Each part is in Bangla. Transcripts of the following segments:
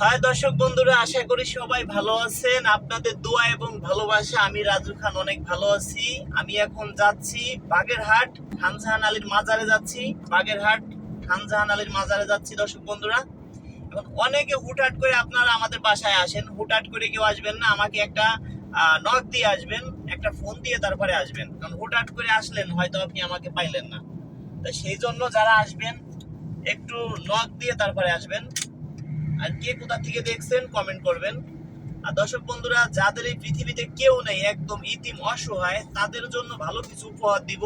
হাই দর্শক বন্ধুরা, আশা করি সবাই ভালো আছেন। আপনাদের দোয়া এবং ভালোবাসা, আমি রাজু খান অনেক ভালো আছি। আমি এখন যাচ্ছি বাগেরহাট, খানজাহান আলীর মাজারে যাচ্ছি। বাগেরহাট, খানজাহান আলীর মাজারে যাচ্ছি দর্শক বন্ধুরা। এখন অনেকে হুটহাট করে আপনারা আমাদের বাসায় আসেন। হুটহাট করে কেউ আসবেন না, আমাকে একটা নক দিয়ে আসবেন, একটা ফোন দিয়ে তারপরে আসবেন। কারণ হুটহাট করে আসলেন, হয়তো আপনি আমাকে পাইলেন না। তা সেই জন্য যারা আসবেন, একটু নক দিয়ে তারপরে আসবেন। আর কে কোথা থেকে দেখছেন কমেন্ট করবেন। আর দর্শক বন্ধুরা, যাদের এই পৃথিবীতে কেউ নেই, একদম ইতিম অসহায়, তাদের জন্য ভালো কিছু উপহার দিব।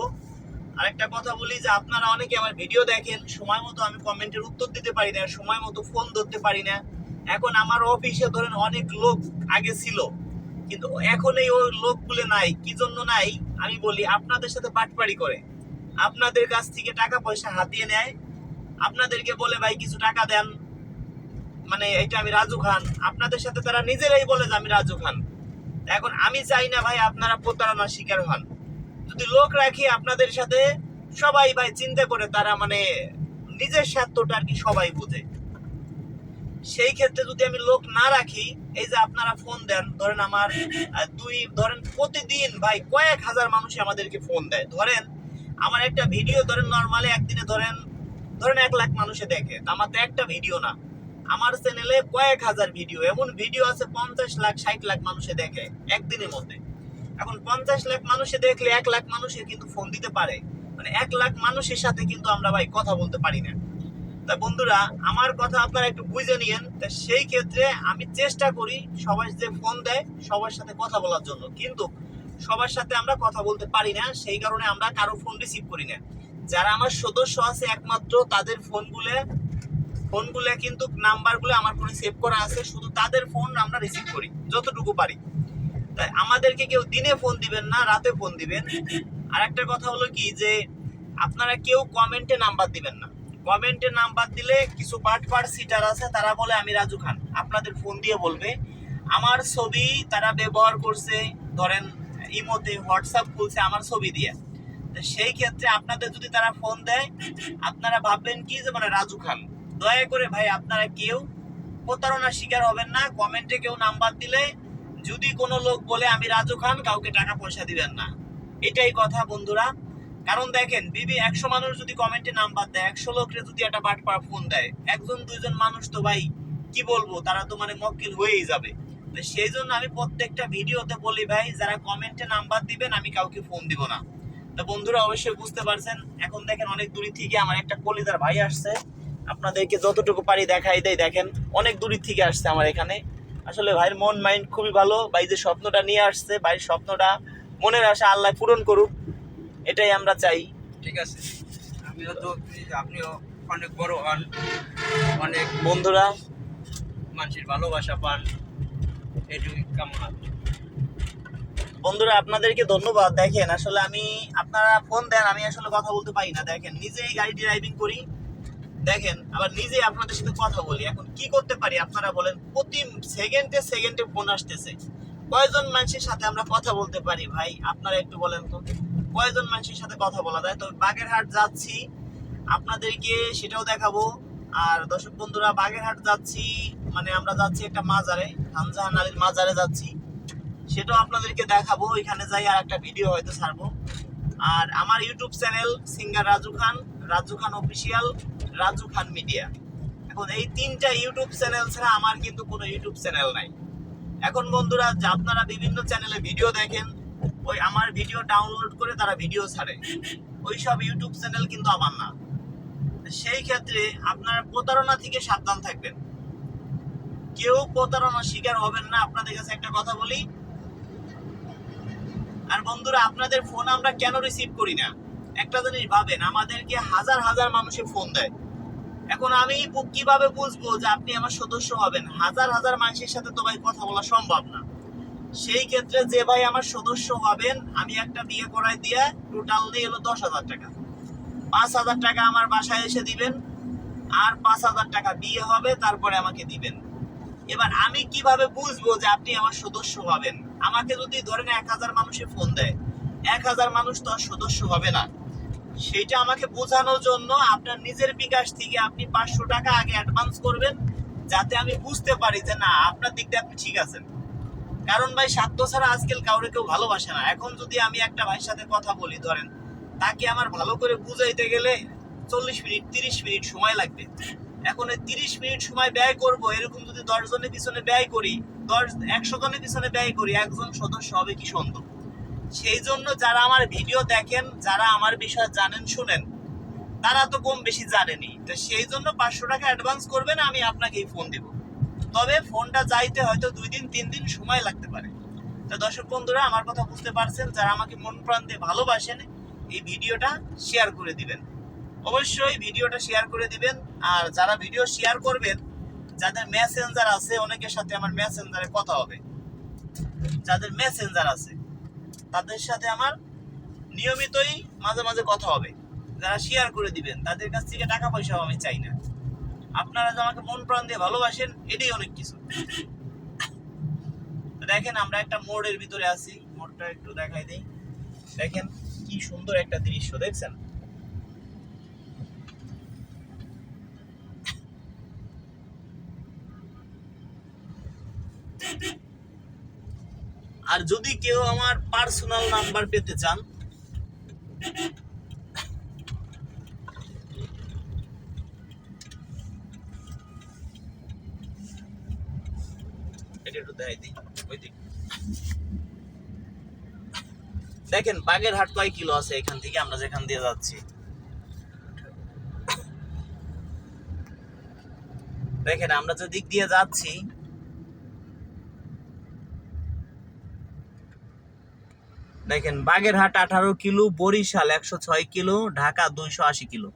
আর একটা কথা বলি যে, আপনারা অনেকে আমার ভিডিও দেখেন, সময় মতো আমি কমেন্টের উত্তর দিতে পারি না, সময় মতো ফোন ধরতে পারি না। এখন আমার অফিসে ধরেন অনেক লোক আগে ছিল, কিন্তু এখন এই ওই লোকগুলো নাই। কি জন্য নাই? আমি বলি, আপনাদের সাথে বাটপাড়ি করে। আপনাদের কাছ থেকে টাকা পয়সা হাতিয়ে নেয়। আপনাদেরকে বলে, ভাই, কিছু টাকা দেন। মানে এটা আমি রাজু খান। আপনাদের সাথে তারা নিজেরাই বলে যে আমি রাজু খান। এখন আমি চাই না ভাই আপনারা প্রতারণার শিকার হন। যদি লোক রাখি আপনাদের সাথে, সবাই ভাই চিন্তা করে তারা মানে নিজের স্বার্থটা আর কি সবাই বুঝে। সেই ক্ষেত্রে যদি আমি লোক না রাখি, এই যে আপনারা ফোন দেন, ধরেন আমার দুই, ধরেন প্রতিদিন ভাই কয়েক হাজার মানুষ আমাদেরকে ফোন দেয়। ধরেন আমার একটা ভিডিও ধরেন নর্মালি একদিনে ধরেন ধরেন এক লাখ মানুষে দেখে। আমার তো একটা ভিডিও না। আমার চ্যানেলে কয়েক হাজার ভিডিও এমন ভিডিও আছে পঞ্চাশ লাখ, ষাট লাখ মানুষে দেখে একদিনের মধ্যে। এখন পঞ্চাশ লাখ মানুষে দেখলে এক লাখ মানুষে কিন্তু ফোন দিতে পারে। মানে এক লাখ মানুষের সাথে কিন্তু আমরা ভাই কথা বলতে পারি না। তা বন্ধুরা, আমার কথা আপনারা একটু বুঝে নিয়েন। তা সেই ক্ষেত্রে আমি চেষ্টা করি সবাই যে ফোন দেয়, সবার সাথে কথা বলার জন্য। কিন্তু সবার সাথে আমরা কথা বলতে পারি না, সেই কারণে আমরা কারও ফোন রিসিভ করি না। যারা আমার সদস্য আছে একমাত্র, তাদের ফোনগুলো ফোনগুলো কিন্তু নাম্বারগুলো আমার ফোনে সেভ করা আছে, শুধু তাদের ফোন আমরা রিসিভ করি, যতটুকু পারি। তাই আমাদেরকে কেউ দিনে ফোন দিবেন না, রাতে ফোন দিবেন। আর একটা কথা হলো কি যে, আপনারা কেউ কমেন্টে নাম্বার দিবেন না। কমেন্টে নাম্বার দিলে কিছু পার্ট পাট সিটার আছে, তারা বলে, আমি রাজু খান। আপনাদের ফোন দিয়ে বলবে। আমার ছবি তারা ব্যবহার করছে, ধরেন ইমোতে, হোয়াটসঅ্যাপ খুলছে, আমার ছবি দিয়ে। সেই ক্ষেত্রে আপনাদের যদি তারা ফোন দেয়, আপনারা ভাববেন কি যে মানে রাজু খান। দয়া করে ভাই, আপনারা কেউ প্রতারণার শিকার হবেন না। কমেন্টে কেউ নাম্বার দিলে যদি কোনো লোক বলে, আমি রাজু খান, কাউকে টাকা পয়সা দিবেন না। এটাই কথা বন্ধুরা। কারণ দেখেন, বিবি একশো মানুষ যদি কমেন্টে নাম্বার দেয়, একশো লোকরে যদি একটা বাট পার ফোন দেয়, একজন, দুইজন মানুষ তো ভাই, কি বলব, তারা তো মানে মক্কিল হয়েই যাবে। সেই জন্য আমি প্রত্যেকটা ভিডিওতে বলি ভাই, যারা কমেন্টে নাম্বার দিবেন, আমি কাউকে ফোন দিব না। তো বন্ধুরা, অবশ্যই বুঝতে পারছেন। এখন দেখেন, অনেক দূরে থেকে আমার একটা কলিদার ভাই আসছে। আপনাদেরকে যতটুকু পারি দেখাই দেয় দেখেন অনেক দূর থেকে আসছে আমার এখানে। আসলে ভাইয়ের মন মাইন্ড খুবই ভালো। ভাই যে স্বপ্নটা নিয়ে আসছে ভাইয়ের স্বপ্নটা মনের আশা আল্লাহ পূরণ করুক। এটাই আমরা চাই। ঠিক আছে। আমিও তো আপনিও অনেক বড় হন। অনেক বন্ধুরা। মানুষের ভালোবাসা পান। এটুকুই কামনা। বন্ধুরা আপনাদেরকে ধন্যবাদ। দেখেন আসলে আমি আপনারা ফোন দেন আমি আসলে কথা বলতে পারি না। দেখেন নিজেই গাড়ি ড্রাইভিং করি। দেখেন, আবার নিজে আপনাদের সাথে কথা বলি। এখন কি করতে পারি? আপনারা বলেন, প্রতি সেকেন্ডে সেকেন্ডে ফোন আসতেছে। কয়জন মানুষের সাথে আমরা কথা বলতে পারি ভাই? আপনারা একটু বলেন তো। কয়জন মানুষের সাথে কথা বলা যায়? তো বাগেরহাট যাচ্ছি, আপনাদেরকে সেটাও দেখাবো। আর দর্শক বন্ধুরা, বাগেরহাট যাচ্ছি মানে আমরা যাচ্ছি একটা মাজারে, হামজাহান আলীর মাজারে যাচ্ছি। সেটাও আপনাদেরকে দেখাবো। এখানে যাই আর একটা ভিডিও হয়তো ছাড়বো। আর আমার YouTube channel singer Raju Khan Raju Khan official Raju Khan media এখন এই তিনটা ইউটিউব চ্যানেল ছাড়া আমার কিন্তু কোনো ইউটিউব চ্যানেল নাই। এখন বন্ধুরা আপনারা বিভিন্ন চ্যানেলে ভিডিও দেখেন, ওই আমার ভিডিও ডাউনলোড করে তারা ভিডিও ছাড়ে। ওই সব ইউটিউব চ্যানেল কিন্তু আমার না। সেই ক্ষেত্রে আপনারা প্রতারণা থেকে সাবধান থাকবেন। কেউ প্রতারণার শিকার হবেন না। আপনাদের কাছে একটা কথা বলি। আর বন্ধুরা, আপনাদের ফোন আমরা কেন রিসিভ করি না? একটা জিনিস ভাবেন, আমাদেরকে হাজার হাজার মানুষের ফোন দেয়। এখন আমি কীভাবে বুঝব যে আপনি আমার সদস্য হবেন? হাজার হাজার মানুষের সাথে তো ভাই কথা বলা সম্ভব না। সেই ক্ষেত্রে যে ভাই আমার সদস্য হবেন, আমি একটা বিয়ে করাই দিয়ে টোটাল দিয়ে এলো দশ হাজার টাকা। পাঁচ হাজার টাকা আমার বাসায় এসে দিবেন, আর পাঁচ হাজার টাকা বিয়ে হবে, তারপরে আমাকে দিবেন। এবার আমি কীভাবে বুঝব যে আপনি আমার সদস্য হবেন? আমাকে যদি ধরেন এক হাজার মানুষে ফোন দেয়, এক হাজার মানুষ তো সদস্য হবে না। সেটা আমাকে বোঝানোর জন্য আপনার নিজের বিকাশ থেকে আপনি পাঁচশো টাকা আগে অ্যাডভান্স করবেন, যাতে আমি বুঝতে পারি যে না, আপনার দিক দিয়ে আপনি ঠিক আছেন। কারণ ভাই স্বার্থ ছাড়া আজকাল কাউরে কেউ ভালোবাসে না। এখন যদি আমি একটা ভাইয়ের সাথে কথা বলি, ধরেন, তাকে আমার ভালো করে বুঝাইতে গেলে চল্লিশ মিনিট, তিরিশ মিনিট সময় লাগবে। এখন এই তিরিশ মিনিট সময় ব্যয় করব, এরকম যদি দশ জনের পিছনে ব্যয় করি, দশ, একশো জনের পিছনে ব্যয় করি, একজন সদস্য হবে কি সুন্দর সেই জন্য যারা আমার ভিডিও দেখেন, যারা আমার বিষয়ে জানেন, শুনেন। তারা তো কম বেশি জানেনি। তো সেই জন্য পাঁচশো টাকা অ্যাডভান্স করবেন, আমি আপনাকেই ফোন দেব। তবে ফোনটা যাইতে হয়তো দুই দিন, তিন দিন সময় লাগতে পারে। তো দর্শক বন্ধুরা, আমার কথা বুঝতে পারছেন, যারা আমাকে মন প্রান্তে ভালোবাসেন, এই ভিডিওটা শেয়ার করে দিবেন। অবশ্যই ভিডিওটা শেয়ার করে দিবেন, আর যারা ভিডিও শেয়ার করবেন, যাদের মেসেঞ্জার আছে, অনেকের সাথে আমার মেসেঞ্জারে কথা হবে। যাদের মেসেঞ্জার আছে তাদের সাথে আমার নিয়মিতই মাঝে মাঝে কথা হবে। যারা শেয়ার করে দিবেন, তাদের কাছ থেকে টাকা পয়সাও আমি চাই না। আপনারা যে আমাকে মন প্রাণ দিয়ে ভালোবাসেন, এটাই অনেক কিছু। দেখেন, আমরা একটা মোড়ের ভিতরে আছি। মোড়টা একটু দেখাই দিই। দেখেন, কি সুন্দর একটা দৃশ্য, দেখছেন? আর যদি কেউ আমার পার্সোনাল নাম্বার পেতে চান দেখেন বাগের হাট কয় কিলো আছে এখান থেকে? আমরা যেখান দিয়ে যাচ্ছি। দেখেন, আমরা যে দিক দিয়ে যাচ্ছি দেখেন, বাগেরহাট আঠারো কিলো, বরিশাল একশো ছয় কিলো, ঢাকা দুইশো আশি কিলো।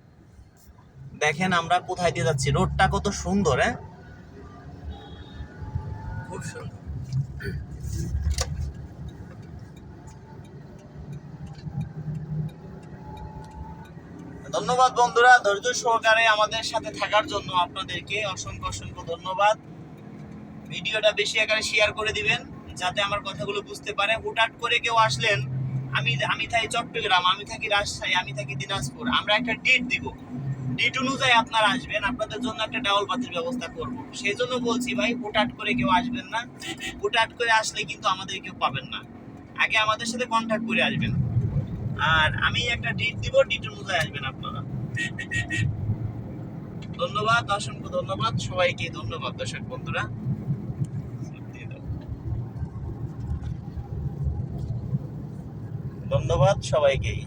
দেখেন আমরা কোথায় দিয়ে যাচ্ছি। রোডটা কত সুন্দর হ্যাঁ? ধন্যবাদ বন্ধুরা, ধৈর্য সহকারে আমাদের সাথে থাকার জন্য আপনাদেরকে অসংখ্য অসংখ্য ধন্যবাদ। ভিডিওটা বেশি আকারে শেয়ার করে দিবেন। যাতে আমার কথাগুলো বুঝতে পারে। হুটহাট করে কেউ আসলেন, আমি আমি থাকি চট্টগ্রাম, আমি থাকি রাজশাহী, আমি থাকি দিনাজপুর। আমরা একটা ডেট দিব। ডেট অনুযায়ী আপনারা আসবেন, আপনাদের জন্য একটা ডাবল বাতির ব্যবস্থা করব। সেই জন্য বলছি ভাই, হুটহাট করে কেউ আসবেন না। হুটহাট করে আসলে কিন্তু আমাদের কেউ পাবেন না। আগে আমাদের সাথে কন্ট্যাক্ট করে আসবেন। আর আমি একটা ডিট দিব ডিট অনুযায়ী আসবেন আপনারা। ধন্যবাদ, অসংখ্য ধন্যবাদ। সবাইকে ধন্যবাদ, দর্শক বন্ধুরা। ধন্যবাদ সবাইকেই।